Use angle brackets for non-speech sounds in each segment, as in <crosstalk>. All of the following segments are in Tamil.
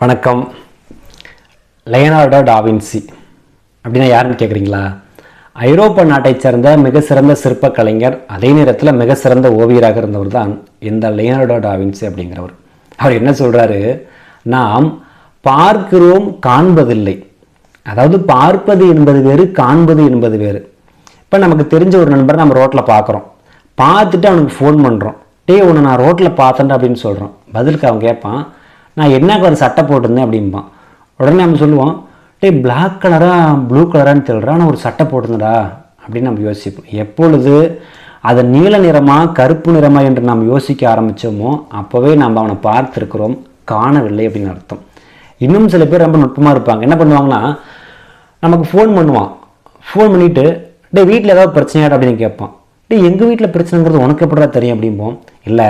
வணக்கம். லயனார்டோ டாவின்சி அப்படின்னா யாருன்னு கேட்குறீங்களா ஐரோப்பா நாட்டைச் சேர்ந்த மிக சிறந்த சிற்ப கலைஞர் அதே நேரத்தில் மிக சிறந்த ஓவியராக இருந்தவர் தான் இந்த லயனார்டோ டாவின்சி அப்படிங்கிறவர். அவர் என்ன சொல்கிறாரு நாம் பார்க்கிறோம் காண்பதில்லை. அதாவது பார்ப்பது என்பது வேறு காண்பது என்பது வேறு. இப்போ நமக்கு தெரிஞ்ச ஒரு நண்பரை நம்ம ரோட்டில் பார்க்குறோம் பார்த்துட்டு அவனுக்கு ஃபோன் பண்ணுறோம் டே உன்னை நான் ரோட்டில் பார்த்தேன்டா அப்படின்னு சொல்கிறோம் பதிலுக்கு அவன் கேட்பான் நான் என்ன கலர் சட்டை போட்டிருந்தேன் அப்படிம்பான். உடனே நம்ம சொல்லுவோம் டேய் பிளாக் கலராக ப்ளூ கலரான்னு தெரியல ஆனால் ஒரு சட்டை போட்டிருந்தடா அப்படின்னு நம்ம யோசிப்போம். எப்பொழுது அதை நீல நிறமாக கருப்பு நிறமா என்று நாம் யோசிக்க ஆரம்பித்தோமோ அப்போவே நாம் அவனை பார்த்துருக்குறோம் காணவில்லை அப்படின்னு அர்த்தம். இன்னும் சில பேர் ரொம்ப நுட்பமாக இருப்பாங்க. என்ன பண்ணுவாங்கன்னா நமக்கு ஃபோன் பண்ணுவான். ஃபோன் பண்ணிவிட்டு டே வீட்டில் ஏதாவது பிரச்சனையாடா? அப்படின்னு கேட்பான். டேய் எங்கள் வீட்டில் பிரச்சனைங்கிறது உனக்கு எப்படிடா தெரியும்? அப்படிம்போம். இல்லை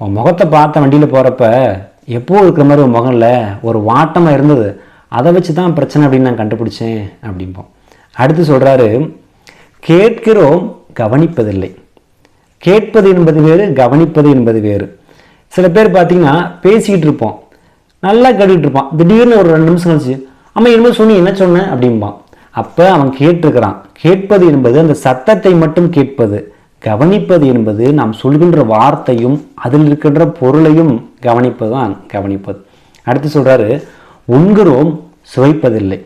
உன் முகத்தை பார்த்த வண்டியில் போகிறப்ப எப்போது இருக்கிற மாதிரி ஒரு முகம் இல்லை ஒரு வாட்டமாக இருந்தது அதை வச்சு தான் பிரச்சனை அப்படின்னு நான் கண்டுபிடிச்சேன் அப்படிம்போம் அடுத்து சொல்கிறாரு கேட்கிறோம் கவனிப்பதில்லை. கேட்பது என்பது வேறு கவனிப்பது என்பது வேறு. சில பேர் பார்த்தீங்கன்னா பேசிக்கிட்டு இருப்போம். நல்லா கேட்டுட்டு இருப்பான். திடீர்னு ஒரு ரெண்டு நிமிஷம் கழிச்சு அம்மா என்னமோ சொன்னி என்ன சொன்னேன் அப்படிம்பான். அப்போ அவன் கேட்டிருக்கிறான். கேட்பது என்பது அந்த சத்தத்தை மட்டும் கேட்பது கவனிப்பது என்பது நாம் சொல்கின்ற வார்த்தையும் அதில் இருக்கின்ற பொருளையும் கவனிப்பது தான் கவனிப்பது. அடுத்து சொல்றாரு உண்கிறோம் சுவைப்பதில்லை.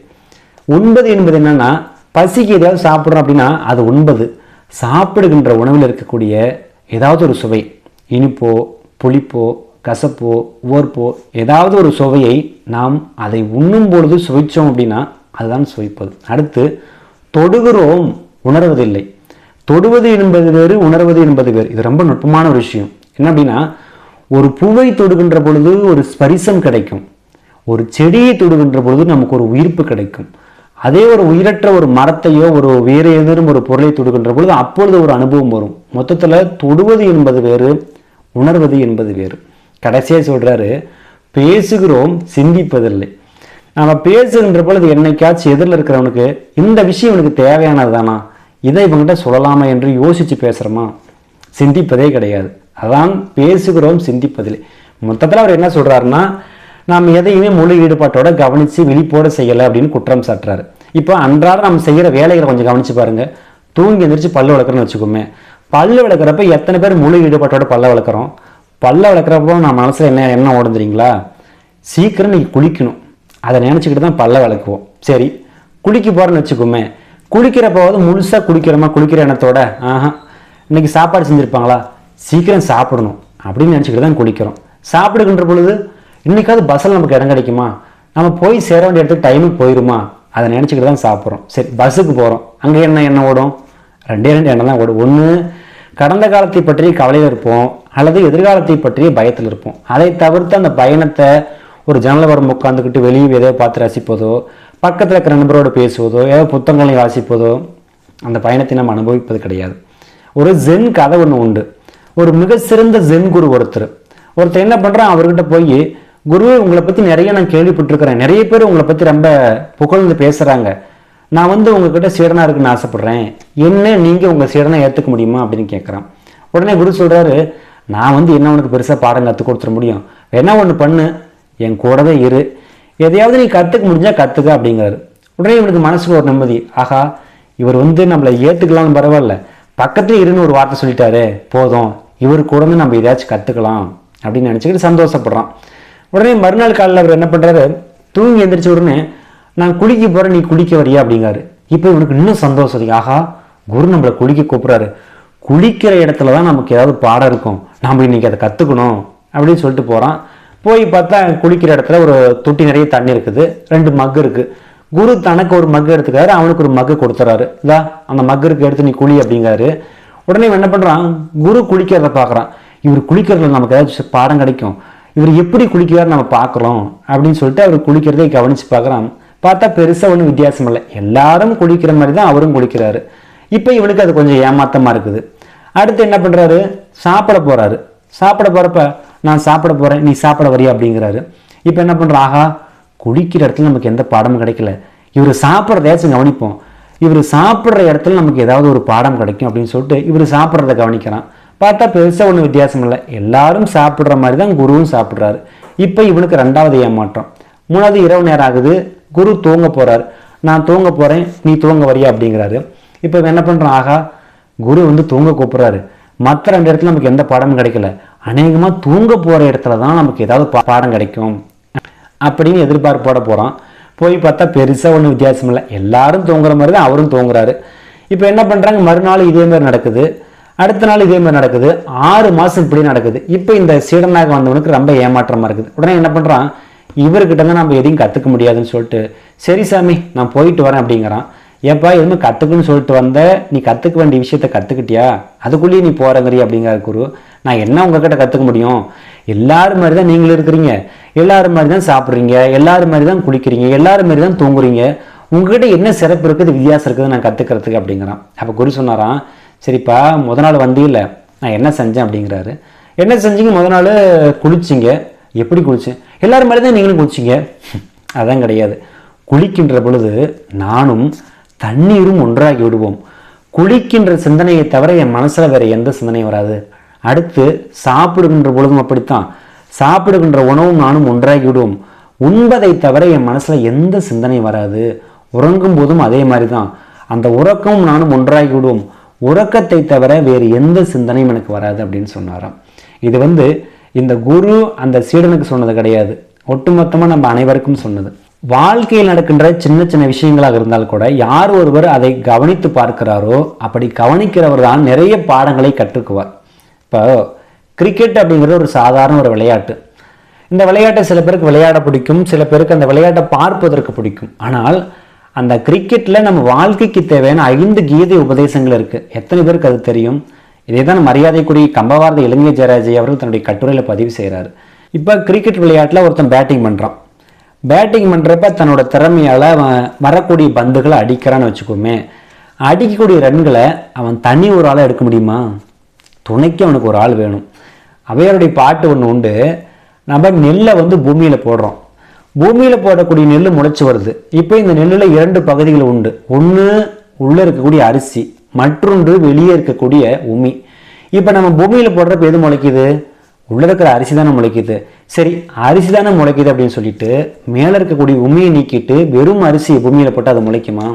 உண்பது என்பது என்னன்னா பசிக்கு ஏதாவது சாப்பிட்றோம் அப்படின்னா அது உண்பது. சாப்பிடுகின்ற உணவில் இருக்கக்கூடிய ஏதாவது ஒரு சுவை இனிப்போ புளிப்போ கசப்போ ஓர்ப்போ ஏதாவது ஒரு சுவையை நாம் அதை உண்ணும் பொழுது சுவைச்சோம் அப்படின்னா அதுதான் சுவைப்பது. அடுத்து தொடுகிறோம் உணர்வதில்லை. தொடுவது என்பது வேறு உணர்வது என்பது வேறு. இது ரொம்ப நுட்பமான ஒரு விஷயம். என்ன அப்படின்னா ஒரு பூவை தொடுகின்ற பொழுது ஒரு ஸ்பரிசம் கிடைக்கும். ஒரு செடியை தொடுகின்ற பொழுது நமக்கு ஒரு உயிர்ப்பு கிடைக்கும். அதே ஒரு உயிரற்ற ஒரு மரத்தையோ ஒரு வேறு ஏதேனும் ஒரு பொருளை தொடுகின்ற பொழுது அப்பொழுது ஒரு அனுபவம் வரும். மொத்தத்தில் தொடுவது என்பது வேறு உணர்வது என்பது வேறு. கடைசியாக சொல்கிறாரு பேசுகிறோம் சிந்திப்பதில்லை. நம்ம பேசுகின்ற பொழுது என்னைக்காச்சும் எதிரில் இருக்கிறவனுக்கு இந்த விஷயம் இவனுக்கு தேவையானது தானா இதை இவங்ககிட்ட சொல்லலாமா என்று யோசித்து பேசுகிறோமா சிந்திப்பதே கிடையாது. அதான் பேசுகிறோம் சிந்திப்பதில்லை. மொத்தத்தில் அவர் என்ன சொல்றாருன்னா நாம் எதையுமே முழு ஈடுபாட்டோட கவனித்து விழிப்போட செய்யலை அப்படின்னு குற்றம் சாட்டுறாரு. இப்போ அன்றாட நம்ம செய்கிற வேலைகளை கொஞ்சம் கவனிச்சு பாருங்க. தூங்கி எந்திரிச்சு பல்லு வளர்க்குறன்னு வச்சுக்கோமே. பல்லு வளர்க்குறப்ப எத்தனை பேர் முழு ஈடுபாட்டோட பல்ல வளர்க்குறோம்? பல்ல விளக்குறப்போ நம்ம மனசில் என்ன என்ன ஓடுந்துறீங்களா சீக்கிரம் நீ குளிக்கணும். அதை நினச்சிக்கிட்டு தான் பல்ல விளக்குவோம் சரி குளிக்க போகிறேன்னு வச்சுக்கோமே. குளிக்கிறப்போவது முழுசாக குளிக்கிறோமா? குளிக்கிற எண்ணத்தோட. ஆஹா. இன்னைக்கு சாப்பாடு செஞ்சுருப்பாங்களா? சீக்கிரம் சாப்பிடணும் அப்படின்னு நினச்சிக்கிட்டு தான் குளிக்கிறோம். சாப்பிடுகின்ற பொழுது இன்றைக்காவது பஸ்ஸில் நமக்கு இடம் கிடைக்குமா? நம்ம போய் சேர வேண்டிய இடத்துக்கு டைமுக்கு போயிருமா? அதை நினச்சிக்கிட்டு தான் சாப்பிட்றோம். சரி பஸ்ஸுக்கு போகிறோம் அங்கே என்ன எண்ணம் ஓடும்? ரெண்டே ரெண்டு எண்ணம் தான் ஓடும். ஒன்று கடந்த காலத்தை பற்றி கவலையில் இருப்போம் அல்லது எதிர்காலத்தை பற்றிய பயத்தில் இருப்போம். அதை தவிர்த்து அந்த பயணத்தை ஒரு ஜன்னல் வரம் உட்காந்துக்கிட்டு வெளியே ஏதோ பார்த்து ரசிப்பதோ பக்கத்தில் இருக்கிற நண்பரோடு பேசுவதோ ஏதோ புத்தகங்களை வாசிப்பதோ அந்த பயணத்தை நம்ம அனுபவிப்பது கிடையாது. ஒரு ஜென் கதை ஒன்று உண்டு. ஒரு மிக சிறந்த ஜென் குரு ஒருத்தர். ஒருத்தர் என்ன பண்ணுறான் அவர்கிட்ட போய் குருவே உங்களை பற்றி நிறைய நான் கேள்விப்பட்டிருக்கிறேன். நிறைய பேர் உங்களை பற்றி ரொம்ப புகழ்ந்து பேசுகிறாங்க நான் வந்து உங்ககிட்ட சீடனாக இருக்குன்னு ஆசைப்படுறேன். என்ன நீங்கள் உங்கள் சீடனை ஏற்றுக்க முடியுமா அப்படின்னு கேட்குறான் உடனே குரு சொல்கிறாரு நான் வந்து என்ன உனக்கு பெருசாக பாடம் கற்றுக் கொடுத்துட முடியும்? என்ன ஒன்று பண்ணு. என் கூடவே இரு. எதையாவது நீ கற்றுக்க முடிஞ்சால் கற்றுக்க அப்படிங்கிறாரு. உடனே இவனுக்கு மனசுக்கு ஒரு நிம்மதி. ஆஹா இவர் வந்து நம்மளை ஏற்றுக்கலாம்னு பரவாயில்ல. பக்கத்துல இருன்னு ஒரு வார்த்தை சொல்லிட்டாரு போதும். இவர் கூட வந்து நம்ம எதாச்சும் கற்றுக்கலாம் அப்படின்னு நினச்சிக்கிட்டு சந்தோஷப்படுறான். உடனே மறுநாள் காலையில் அவர் என்ன பண்ணுறாரு தூங்கி எந்திரிச்ச உடனே நான் குளிக்க போகிறேன் நீ குளிக்க வரியா? அப்படிங்காரு இப்போ இவனுக்கு இன்னும் சந்தோஷம் அதிகம். ஆஹா குரு நம்மளை குளிக்க கூப்பிட்றாரு. குளிக்கிற இடத்துல தான் நமக்கு ஏதாவது பாடம் இருக்கும். நாம் இன்னைக்கு அதை கற்றுக்கணும் அப்படின்னு சொல்லிட்டு போகிறான் போய் பார்த்தா குளிக்கிற இடத்துல ஒரு தொட்டி நிறைய தண்ணி இருக்குது. ரெண்டு மக் இருக்குது குரு தனக்கு ஒரு மக் எடுத்துக்காரு அவனுக்கு ஒரு மக்கு கொடுத்துறாரு. இதா அந்த மக்கருக்கு எடுத்து நீ குழி அப்படிங்கிறாரு உடனே இவன் என்ன பண்ணுறான் குரு குளிக்கிறத பார்க்குறான். இவர் குளிக்கிறதுல நமக்கு ஏதாச்சும் பாடம் கிடைக்கும். இவர் எப்படி குளிக்கிறார் நம்ம பார்க்குறோம் அப்படின்னு சொல்லிட்டு அவர் குளிக்கிறதே கவனித்து பார்க்குறான். பார்த்தா பெருசாக ஒன்றும் வித்தியாசம் இல்லை. எல்லாரும் குளிக்கிற மாதிரி தான் அவரும் குளிக்கிறாரு. இப்போ இவனுக்கு அது கொஞ்சம் ஏமாத்தமாக இருக்குது. அடுத்து என்ன பண்ணுறாரு சாப்பிட போகிறாரு சாப்பிட போகிறப்ப நான் சாப்பிட போகிறேன் நீ சாப்பிட வரியா? அப்படிங்கிறாரு. இப்போ என்ன பண்ணுறான் ஆஹா குளிக்கிற இடத்துல நமக்கு எந்த பாடமும் கிடைக்கல. இவர் சாப்பிட்றதையாச்சும் கவனிப்போம். இவர் சாப்பிட்ற இடத்துல நமக்கு ஏதாவது ஒரு பாடம் கிடைக்கும் அப்படின்னு சொல்லிட்டு இவர் சாப்பிட்றத கவனிக்கிறான். பார்த்தா பெருசாக ஒன்றும் வித்தியாசம் இல்லை. எல்லாரும் சாப்பிட்ற மாதிரி தான் குருவும் சாப்பிட்றாரு. இப்போ இவனுக்கு ரெண்டாவது ஏமாற்றம். மூணாவது இரவு நேரம் ஆகுது. குரு தூங்க போகிறார் நான் தூங்க போகிறேன் நீ தூங்க வரியா அப்படிங்கிறாரு. இப்போ என்ன பண்ணுறான் ஆகா குரு வந்து தூங்க கூப்பிட்றாரு. மற்ற ரெண்டு இடத்துல நமக்கு எந்த பாடமும் கிடைக்கல. அநேகமாக தூங்க போகிற இடத்துல தான் நமக்கு ஏதாவது பாடம் கிடைக்கும். அப்படின்னு எதிர்பார்ப்போட போகிறான் போய் பார்த்தா பெருசாக ஒன்றும் வித்தியாசம் இல்லை. எல்லாரும் தூங்குற மாதிரி தான் அவரும் தூங்குறாரு. இப்போ என்ன பண்ணுறாங்க மறுநாள் இதே மாதிரி நடக்குது. அடுத்த நாள் இதே மாதிரி நடக்குது. ஆறு மாதம் இப்படி நடக்குது. இப்போ இந்த சீடனாக வந்தவனுக்கு ரொம்ப ஏமாற்றமாக இருக்குது. உடனே என்ன பண்ணுறான் இவர்கிட்ட தான் நம்ம எதையும் கற்றுக்க முடியாதுன்னு சொல்லிட்டு சரி சாமி நான் போயிட்டு வரேன் அப்படிங்கிறான். ஏப்பா எதுவுமே கற்றுக்குன்னு சொல்லிட்டு வந்த நீ கற்றுக்க வேண்டிய விஷயத்த கற்றுக்கிட்டியா அதுக்குள்ளேயே நீ போறங்கறி அப்படிங்கிற குரு நான் என்ன உங்ககிட்ட கற்றுக்க முடியும்? எல்லாரும் மாதிரி தான் நீங்களும் இருக்கிறீங்க. எல்லாரும் மாதிரி தான் சாப்பிட்றீங்க. எல்லாரும் மாதிரி தான் குளிக்கிறீங்க. எல்லாரும் மாதிரி தான் தூங்குறீங்க. உங்ககிட்ட என்ன சிறப்பு இருக்குது வித்தியாசம் இருக்குது நான் கற்றுக்கிறதுக்கு அப்படிங்கிறான். அப்போ குரு சொன்னாராம் சரிப்பா முத நாள் வந்தீங்கல்ல நான் என்ன செஞ்சேன் அப்படிங்கிறாரு. என்ன செஞ்சீங்க? முத நாள் குளிச்சிங்க. எப்படி குளிச்சேன் எல்லாரும் மாதிரி தான் நீங்களும் குளிச்சிங்க. <laughs> அதான் கிடையாது. குளிக்கின்ற பொழுது நானும் தண்ணீரும் ஒன்றாகி விடுவோம். குளிக்கின்ற சிந்தனையை தவிர என் மனசில் வேறு எந்த சிந்தனையும் வராது. அடுத்து சாப்பிடுகின்ற பொழுதும் அப்படித்தான். சாப்பிடுகின்ற உணவும் நானும் ஒன்றாகி விடுவோம் உண்பதை தவிர என் மனசில் எந்த சிந்தனையும் வராது. உறங்கும் போதும் அதே மாதிரி தான் அந்த உறக்கமும் நானும் ஒன்றாகி விடுவோம் உறக்கத்தை தவிர வேறு எந்த சிந்தனையும் எனக்கு வராது அப்படின்னு சொன்னாராம். இது வந்து இந்த குரு அந்த சீடனுக்கு சொன்னது கிடையாது. ஒட்டுமொத்தமாக நம்ம அனைவருக்கும் சொன்னது. வாழ்க்கையில் நடக்கின்ற சின்ன சின்ன விஷயங்களாக இருந்தால் கூட யார் ஒருவர் அதை கவனித்து பார்க்கிறாரோ அப்படி கவனிக்கிறவர் தான் நிறைய பாடங்களை கற்றுக்குவார். இப்போ கிரிக்கெட் அப்படிங்கிறது ஒரு சாதாரண ஒரு விளையாட்டு. இந்த விளையாட்டை சில பேருக்கு விளையாட பிடிக்கும் சில பேருக்கு அந்த விளையாட்டை பார்ப்பதற்கு பிடிக்கும். ஆனால் அந்த கிரிக்கெட்டில் நம்ம வாழ்க்கைக்கு தேவையான ஐந்து கீதை உபதேசங்கள் இருக்குது எத்தனை பேருக்கு அது தெரியும்? இதே தான் மரியாதைக்குரிய கம்பவார்ந்த இலங்கை ஜெயராஜி அவர்கள் தன்னுடைய கட்டுரையில் பதிவு செய்கிறாரு இப்போ கிரிக்கெட் விளையாட்டில் ஒருத்தன் பேட்டிங் பண்ணுறான் பேட்டிங் பண்ணுறப்ப தன்னோட திறமையால் அவன் வரக்கூடிய பந்துகளை அடிக்கிறான்னு வச்சுக்கோமே. அடிக்கக்கூடிய ரன்களை அவன் தனி ஒரு ஆளாக எடுக்க முடியுமா? துணைக்கு அவனுக்கு ஒரு ஆள் வேணும். அவையாருடைய பாட்டு ஒன்று உண்டு. நம்ம நெல்லை வந்து பூமியில் போடுறோம். பூமியில் போடக்கூடிய நெல் முளைச்சி வருது. இப்போ இந்த நெல்லில் இரண்டு பகுதிகள் உண்டு. ஒன்று உள்ளே இருக்கக்கூடிய அரிசி மற்றொன்று வெளியே இருக்கக்கூடிய உமி. இப்போ நம்ம பூமியில் போடுறப்ப எது முளைக்குது? உள்ளே இருக்கிற அரிசி தானே முளைக்குது. சரி அரிசி தானே முளைக்குது அப்படின்னு சொல்லிட்டு மேலே இருக்கக்கூடிய உமியை நீக்கிட்டு வெறும் அரிசி பூமியில் போட்டு அது முளைக்குமா?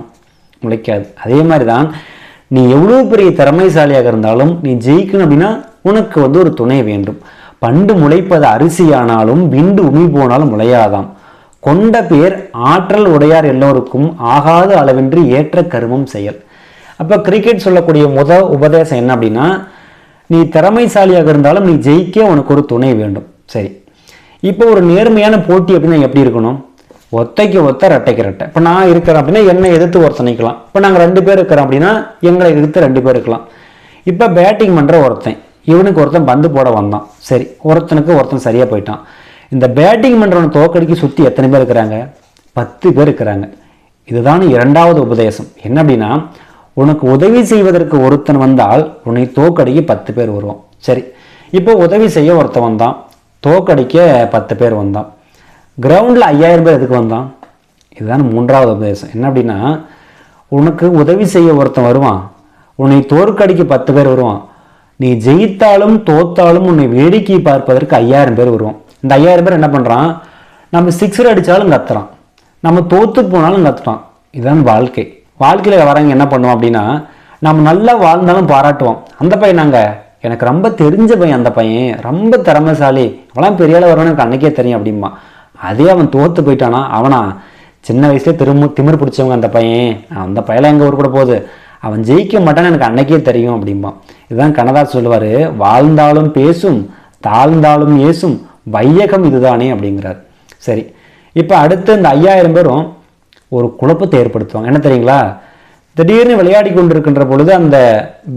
முளைக்காது. அதே மாதிரி தான் நீ எவ்வளோ பெரிய திறமைசாலியாக இருந்தாலும் நீ ஜெயிக்கணும் அப்படின்னா உனக்கு வந்து ஒரு துணை வேண்டும். பண்டு முளைப்பது அரிசியானாலும் விண்டு உமி போனாலும் முளையாதாம். கொண்ட பேர் ஆற்றல் உடையார் எல்லோருக்கும் ஆகாத அளவின்றி ஏற்ற கருமம் செயல். அப்போ கிரிக்கெட் சொல்லக்கூடிய முத உபதேசம் என்ன அப்படின்னா நீ திறமைசாலியாக இருந்தாலும் நீ ஜெயிக்க உனக்கு ஒரு துணை வேண்டும். சரி. இப்போ ஒரு நேர்மையான போட்டி அப்படின்னா எப்படி இருக்கணும்? ஒத்தைக்கு ஒத்த ரெட்டைக்கு ரெட்டை இப்போ நான் இருக்கிறேன் அப்படின்னா என்னை எதிர்த்து ஒருத்தன் நிற்கலாம் இப்போ நாங்கள் ரெண்டு பேர் இருக்கிறோம் அப்படின்னா எங்களை எதிர்த்து ரெண்டு பேர் இருக்கலாம். இப்போ பேட்டிங் பண்ணுற ஒருத்தன் இவனுக்கு ஒருத்தன் பந்து போட வந்தான். சரி ஒருத்தனுக்கு ஒருத்தன் சரியாக போயிட்டான். இந்த பேட்டிங் பண்ணுறவனை தோக்கடிக்கு சுற்றி எத்தனை பேர் இருக்கிறாங்க? பத்து பேர் இருக்கிறாங்க. இதுதான் இரண்டாவது உபதேசம். என்ன அப்படின்னா உனக்கு உதவி செய்வதற்கு ஒருத்தன் வந்தால் உன்னை தோக்கடிக்க பத்து பேர் வருவோம் சரி இப்போ உதவி செய்ய ஒருத்தன் வந்தான். தோக்கடிக்க பத்து பேர் வந்தான். கிரவுண்டில் ஐயாயிரம் பேர் எதுக்கு வந்தான்? இதுதான் மூன்றாவது உபதேசம். என்ன அப்படின்னா உனக்கு உதவி செய்ய ஒருத்தன் வருவான். உன்னை தோற்கடிக்க பத்து பேர் வருவான். நீ ஜெயித்தாலும் தோத்தாலும் உன்னை வேடிக்கை பார்ப்பதற்கு ஐயாயிரம் பேர் வருவான். இந்த ஐயாயிரம் பேர் என்ன பண்ணுறான் நம்ம சிக்ஸர் அடித்தாலும் கத்துறான். நம்ம தோத்து போனாலும் கத்துறான் இதுதான் வாழ்க்கை. வாழ்க்கையில் வரவங்க என்ன பண்ணுவோம் அப்படின்னா நம்ம நல்லா வாழ்ந்தாலும் பாராட்டுவோம் அந்த பையன் நாங்கள் எனக்கு ரொம்ப தெரிஞ்ச பையன் அந்த பையன். ரொம்ப திறமைசாலி. அவெல்லாம் பெரிய ஆளா வருவான்னு எனக்கு அன்னைக்கே தெரியும் அப்படிம்பான். அதே அவன் தோற்று போயிட்டானா? அவனா சின்ன வயசுலேயே திரும்ப திமிர் பிடிச்சவங்க அந்த பையன். அந்த பையலாம் எங்கள் ஊர் கூட போகுது. அவன் ஜெயிக்க மாட்டான்னு எனக்கு அன்னைக்கே தெரியும் அப்படிம்பான். இதுதான் கனதாஸ் சொல்லுவார் வாழ்ந்தாலும் பேசும் தாழ்ந்தாலும் ஏசும் வையகம் இதுதானே அப்படிங்கிறார். சரி இப்போ அடுத்து இந்த ஐயாயிரம் பேரும் ஒரு குழப்பத்தை ஏற்படுத்துவாங்க. என்ன தெரியுங்களா? திடீர்னு விளையாடி கொண்டிருக்கின்ற பொழுது அந்த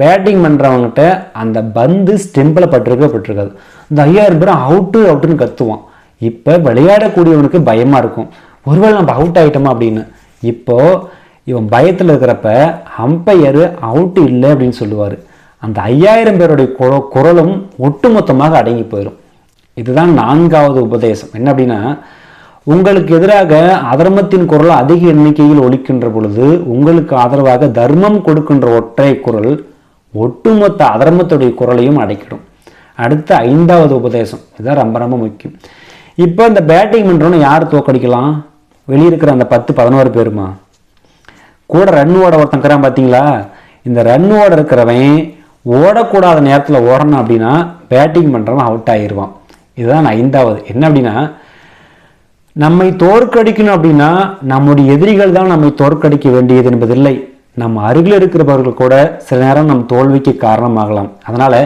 பேட்டிங் பண்ணுறவங்ககிட்ட அந்த பந்து ஸ்டெம்பில் பட்டிருக்க பட்டிருக்காது. இந்த ஐயாயிரம் பேரும் அவுட்டு அவுட்டுன்னு கத்துவான். இப்போ விளையாடக்கூடியவனுக்கு பயமாக இருக்கும். ஒருவேளை நம்ம அவுட் ஆகிட்டோமா அப்படின்னு. இப்போ இவன் பயத்தில் இருக்கிறப்ப அம்பையர் அவுட்டு இல்லை அப்படின்னு சொல்லுவார். அந்த ஐயாயிரம் பேருடைய குர- குரலும் ஒட்டுமொத்தமாக அடங்கி போயிடும் இதுதான் நான்காவது உபதேசம். என்ன அப்படின்னா உங்களுக்கு எதிராக அதர்மத்தின் குரல் அதிக எண்ணிக்கையில் ஒழிக்கின்ற பொழுது உங்களுக்கு ஆதரவாக தர்மம் கொடுக்கின்ற ஒற்றை குரல் ஒட்டுமொத்த அதர்மத்துடைய குரலையும் அடைக்கிடும். அடுத்து ஐந்தாவது உபதேசம். இதுதான் ரொம்ப ரொம்ப முக்கியம். இப்போ இந்த பேட்டிங் பண்ணுறோன்னு யார் தோக்கடிக்கலாம்? வெளியே இருக்கிற அந்த பத்து பதினோரு பேருமா? கூட ரன் ஓட ஒருத்தங்கிறான் பார்த்தீங்களா இந்த ரன் ஓட இருக்கிறவன் ஓடக்கூடாத நேரத்தில் ஓடணும் அப்படின்னா பேட்டிங் பண்ணுறவன் அவுட் ஆயிடுவான் இதுதான் ஐந்தாவது. என்ன அப்படின்னா நம்மை தோற்கடிக்கணும் அப்படின்னா நம்முடைய எதிரிகள் தான் நம்மை தோற்கடிக்க வேண்டியது என்பதில்லை. நம்ம அருகில் இருக்கிறவர்கள் கூட சில நேரம் நம் தோல்விக்கு காரணமாகலாம். அதனால்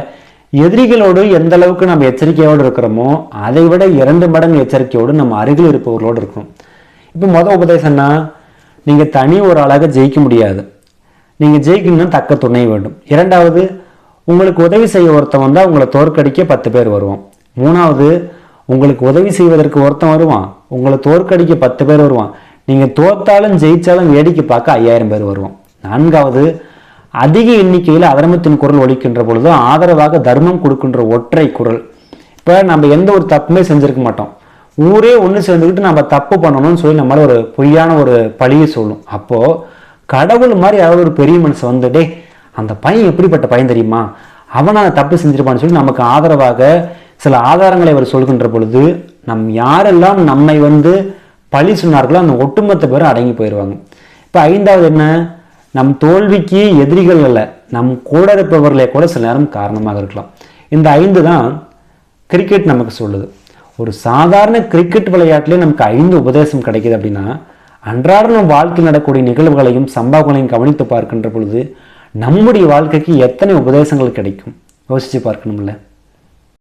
எதிரிகளோடு எந்த அளவுக்கு நம்ம எச்சரிக்கையோடு இருக்கிறோமோ அதை விட இரண்டு மடங்கு எச்சரிக்கையோடு நம்ம அருகில் இருப்பவர்களோடு இருக்கணும் இப்போ மொதல் உபதேசம்னா நீங்கள் தனி ஒரு ஆளாக ஜெயிக்க முடியாது. நீங்கள் ஜெயிக்கணும்னா தக்க துணை வேண்டும். இரண்டாவது உங்களுக்கு உதவி செய்ய ஒருத்தன் வந்தால் உங்களை தோற்கடிக்க பத்து பேர் வருவான் மூணாவது உங்களுக்கு உதவி செய்வதற்கு ஒருத்தன் வருவான். உங்களை தோற்கடிக்க பத்து பேர் வருவான். நீங்கள் தோத்தாலும் ஜெயித்தாலும் வேடிக்கை பார்க்க ஐயாயிரம் பேர் வருவோம். நான்காவது அதிக எண்ணிக்கையில் அதர்மத்தின் குரல் ஒலிக்கின்ற பொழுது ஆதரவாக தர்மம் கொடுக்கின்ற ஒற்றை குரல். இப்போ நம்ம எந்த ஒரு தப்புமே செஞ்சிருக்க மாட்டோம். ஊரே ஒன்று சேர்ந்துக்கிட்டு நம்ம தப்பு பண்ணணும்னு சொல்லி நம்மளால் ஒரு பொய்யான ஒரு பழியை சொல்லும். அப்போது கடவுள் மாதிரி யாராவது ஒரு பெரிய மனுஷன் வந்து அந்த பையன் எப்படிப்பட்ட பையன் தெரியுமா? அவன் தப்பு செஞ்சிருப்பான்னு சொல்லி நமக்கு ஆதரவாக சில ஆதாரங்களை அவர் சொல்கின்ற பொழுது நம் யாரெல்லாம் நம்மை வந்து பழி சொன்னார்களோ அந்த ஒட்டுமொத்த பேரும் அடங்கி போயிடுவாங்க இப்போ ஐந்தாவது என்ன? நம் தோல்விக்கு எதிரிகள் அல்ல நம் கூட இருப்பவர்களே கூட சில நேரம் காரணமாக இருக்கலாம். இந்த ஐந்து தான் கிரிக்கெட் நமக்கு சொல்லுது. ஒரு சாதாரண கிரிக்கெட் விளையாட்டிலே நமக்கு ஐந்து உபதேசம் கிடைக்கிது அப்படின்னா அன்றாட நம் வாழ்க்கையில் நடக்கக்கூடிய நிகழ்வுகளையும் சம்பவங்களையும் கவனித்து பார்க்கின்ற பொழுது நம்முடைய வாழ்க்கைக்கு எத்தனை உபதேசங்கள் கிடைக்கும்? யோசித்து பார்க்கணும்ல.